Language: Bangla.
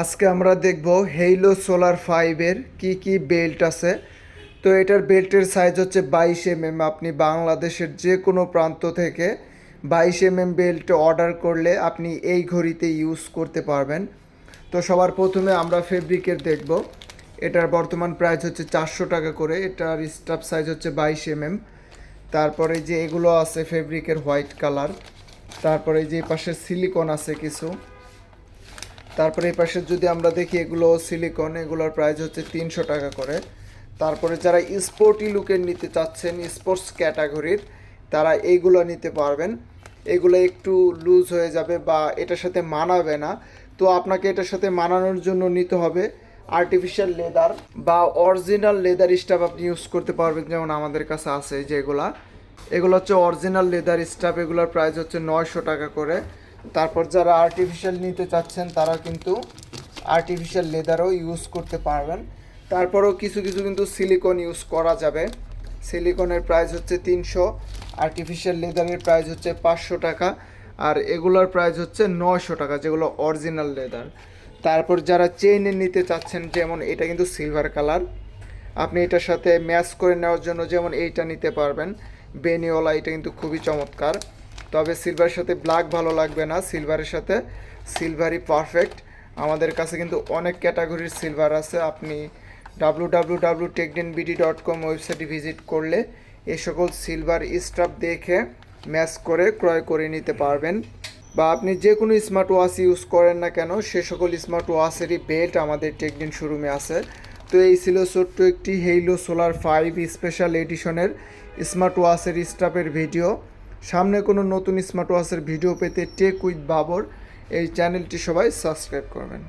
আজকে আমরা দেখব হেইলো সোলার ফাইভের কি কি বেল্ট আছে। তো এটার বেল্টের সাইজ হচ্ছে বাইশ এম এম আপনি বাংলাদেশের যে কোনো প্রান্ত থেকে বাইশ এম এম বেল্ট অর্ডার করলে আপনি এই ঘড়িতে ইউজ করতে পারবেন। তো সবার প্রথমে আমরা ফেব্রিকের দেখব। এটার বর্তমান প্রাইস হচ্ছে চারশো টাকা করে, এটার স্টাফ সাইজ হচ্ছে বাইশ এম এম তারপরে যে এগুলো আছে ফেব্রিকের হোয়াইট কালার তারপরে যে পাশে সিলিকন আছে কিছু। তারপরে এই পাশে যদি আমরা দেখি এগুলো সিলিকন এগুলোর প্রাইস হচ্ছে তিনশো টাকা করে। তারপরে যারা স্পোর্টি লুকের নিতে চাচ্ছেন স্পোর্টস ক্যাটাগরির তারা এইগুলো নিতে পারবেন। এগুলো একটু লুজ হয়ে যাবে বা এটার সাথে মানাবে না। তো আপনাকে এটার সাথে মানানোর জন্য নিতে হবে আর্টিফিশিয়াল লেদার বা অরিজিনাল লেদার স্টাফ আপনি ইউজ করতে পারবেন, যেমন আমাদের কাছে আছে যেগুলা এগুলো। হচ্ছে অরিজিনাল লেদার স্টাফ এগুলোর প্রাইস হচ্ছে নয়শো টাকা করে। তারপর যারা আর্টিফিশিয়াল নিতে চাচ্ছেন, তারা কিন্তু আর্টিফিশিয়াল লেদারও ইউজ করতে পারবেন। তারপরেও কিছু কিছু কিন্তু সিলিকন ইউজ করা যাবে। সিলিকনের প্রাইস হচ্ছে তিনশো আর্টিফিশিয়াল লেদারের প্রাইস হচ্ছে পাঁচশো টাকা, আর এগুলোর প্রাইস হচ্ছে নয়শো টাকা, যেগুলো অরিজিনাল লেদার তারপর যারা চেইনে নিতে চাচ্ছেন, যেমন এটা কিন্তু সিলভার কালার আপনি এটার সাথে ম্যাচ করে নেওয়ার জন্য যেমন এইটা নিতে পারবেন। বেনিওয়ালা এটা কিন্তু খুবই চমৎকার। তবে সিলভারের সাথে ব্ল্যাক ভালো লাগবে না। সিলভারের সাথে সিলভারই পারফেক্ট আমাদের কাছে কিন্তু অনেক ক্যাটাগরির সিলভার আছে। আপনি W W W Techden BD dot com ওয়েবসাইটে ভিজিট করলে এ সকল সিলভার স্টাফ দেখে ম্যাচ করে, ক্রয় করে নিতে পারবেন। বা আপনি যে কোনো স্মার্ট ওয়াচ ইউজ করেন না কেন, সে সকল স্মার্ট ওয়াচেরই বেল্ট আমাদের টেকডিন শোরুমে আছে। তো এই ছিল ছোট্ট একটি হেইলো সোলার ফাইভ স্পেশাল এডিশনের স্মার্ট ওয়াচের স্টাফের ভিডিও সামনে কোনো নতুন স্মার্ট ওয়াচের ভিডিও পেতে টেক উইথ বাবর এই চ্যানেলটি সবাই সাবস্ক্রাইব করবেন।